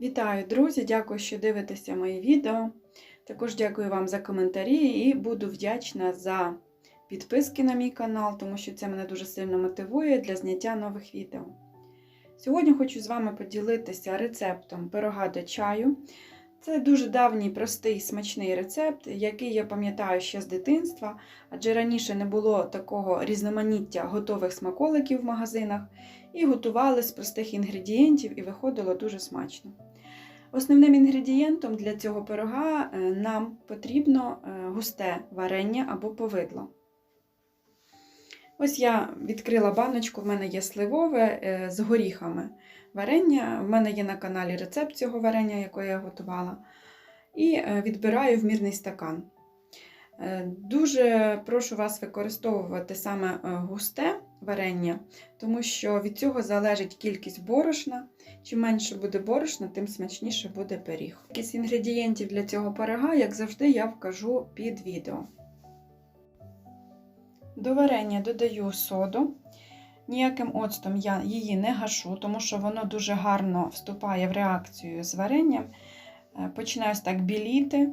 Вітаю, друзі! Дякую, що дивитеся мої відео. Також дякую вам за коментарі і буду вдячна за підписки на мій канал, тому що це мене дуже сильно мотивує для зняття нових відео. Сьогодні хочу з вами поділитися рецептом пирога до чаю. Це дуже давній, простий, смачний рецепт, який я пам'ятаю ще з дитинства, адже раніше не було такого різноманіття готових смаколиків в магазинах, і готували з простих інгредієнтів, і виходило дуже смачно. Основним інгредієнтом для цього пирога е, нам потрібно е, густе варення або повидло. Ось я відкрила баночку, в мене є сливове е, з горіхами варення. В мене є на каналі рецепт цього варення, яке я готувала. І відбираю в мірний стакан. Дуже прошу вас використовувати саме густе варення, тому що від цього залежить кількість борошна. Чим менше буде борошна, тим смачніше буде пиріг. Кількість інгредієнтів для цього пирога, як завжди, я вкажу під відео. До варення додаю соду. Ніяким оцтом я її не гашу, тому що воно дуже гарно вступає в реакцію з варенням. Е, Починаю так біліти.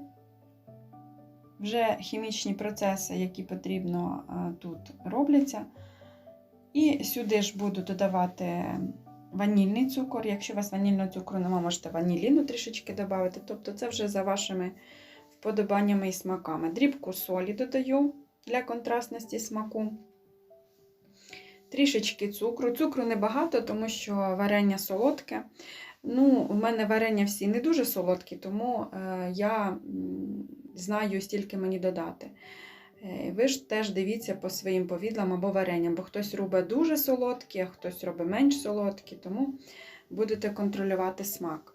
Вже хімічні процеси, які потрібно е, тут робляться. І сюди ж буду додавати ванільний цукор. Якщо у вас ванільного цукру немає, можете ваніліну трішечки додати. Тобто це вже за вашими вподобаннями і смаками. Дрібку солі додаю для контрастності смаку. Трішечки цукру. Цукру небагато, тому що варення солодке. Ну, У мене варення всі не дуже солодкі, тому е, я знаю, стільки мені додати. Е, Ви ж теж дивіться по своїм повідлам або варенням, бо хтось робить дуже солодкі, а хтось робить менш солодкі, тому будете контролювати смак.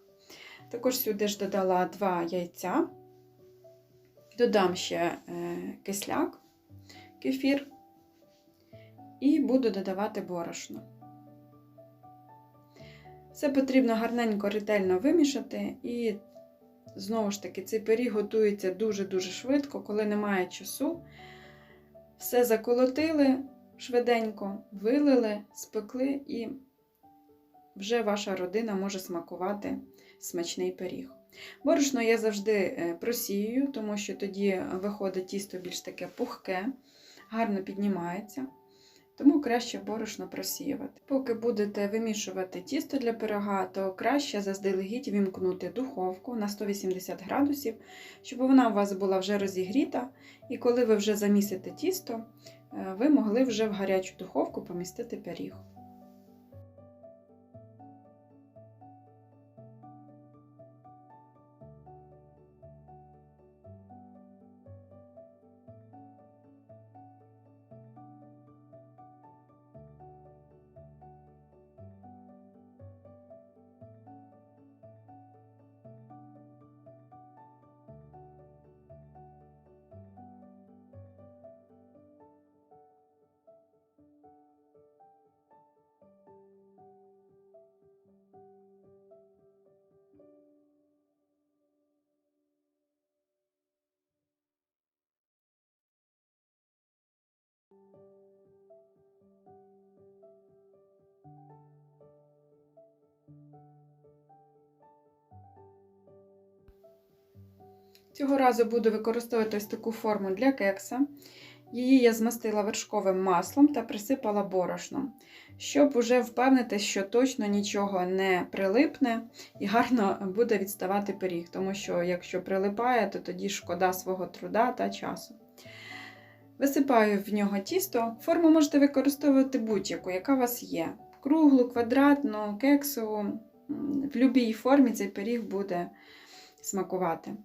Також сюди ж додала 2 яйця, додам ще е, кисляк, кефір і буду додавати борошно. Все потрібно гарненько, ретельно вимішати, і знову ж таки, цей пиріг готується дуже-дуже швидко, коли немає часу. Все заколотили швиденько, вилили, спекли, і вже ваша родина може смакувати смачний пиріг. Борошно я завжди е, просіюю, тому що тоді виходить тісто більш таке пухке, гарно піднімається. Тому краще борошно просіювати. Поки будете вимішувати тісто для пирога, то краще заздалегідь вімкнути духовку на 180 градусів, щоб вона у вас була вже розігріта, і коли ви вже замісите тісто, е, ви могли вже в гарячу духовку помістити пиріг. Цього разу буду використовувати ось таку форму для кекса. Її я змастила вершковим маслом та присипала борошном, щоб уже впевнитися, що точно нічого не прилипне і гарно буде відставати пиріг, тому що якщо прилипає, то тоді шкода свого труда та часу. Висипаю в нього тісто. Форму можете використовувати будь-яку, яка у вас є. Круглу, квадратну, кексову. В будь-якій формі цей пиріг буде смакувати.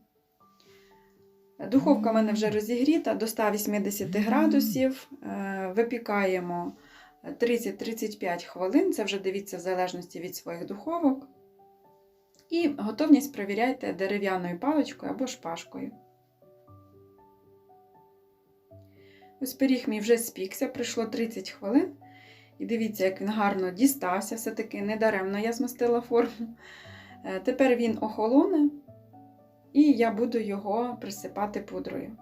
Духовка в мене вже розігріта до 180 градусів. Е, Випікаємо 30-35 хвилин, це вже дивіться в залежності від своїх духовок. І готовність перевіряйте дерев'яною паличкою або шпажкою. Ось пиріг мій вже спікся, пройшло 30 хвилин. І дивіться, як він гарно дістався, все-таки недаремно я змастила форму. Е, Тепер він охолоне, і я буду його присипати пудрою.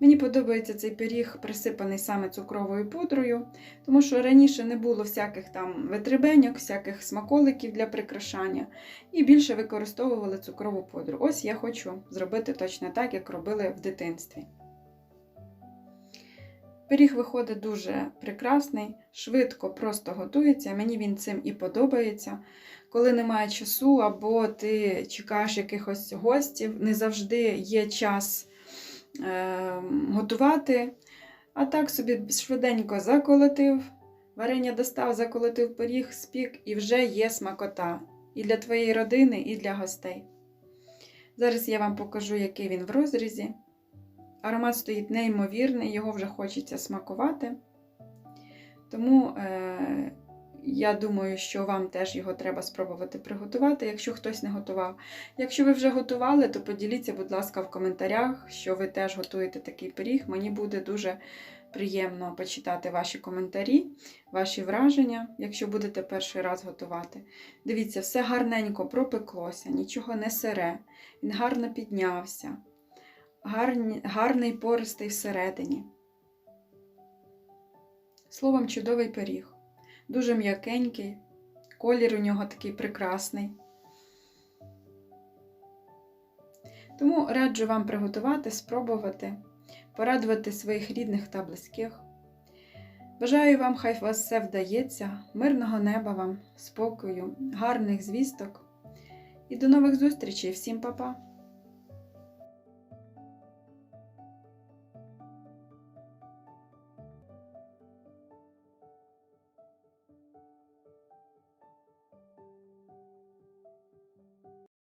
Мені подобається цей пиріг, присипаний саме цукровою пудрою, тому що раніше не було всяких там витребеньок, всяких смаколиків для прикрашання, і більше використовували цукрову пудру. Ось я хочу зробити точно так, як робили в дитинстві. Пиріг виходить дуже прекрасний, швидко, просто готується. Мені він цим і подобається. Коли немає часу, або ти чекаєш якихось гостів, не завжди є час е, готувати. А так собі швиденько заколотив, варення достав, заколотив пиріг, спік і вже є смакота і для твоєї родини, і для гостей. Зараз я вам покажу, який він в розрізі. Аромат стоїть неймовірний, його вже хочеться смакувати. Тому е, я думаю, що вам теж його треба спробувати приготувати, якщо хтось не готував. Якщо ви вже готували, то поділіться, будь ласка, в коментарях, що ви теж готуєте такий пиріг. Мені буде дуже приємно почитати ваші коментарі, ваші враження, якщо будете перший раз готувати. Дивіться, все гарненько пропеклося, нічого не сире, він гарно піднявся гарні, гарний пористий всередині. Словом, чудовий пиріг. Дуже м'якенький, колір у нього такий прекрасний. Тому раджу вам приготувати, спробувати, порадувати своїх рідних та близьких. Бажаю вам, хай вас все вдається, мирного неба вам, спокою, гарних звісток і до нових зустрічей. Всім па-па!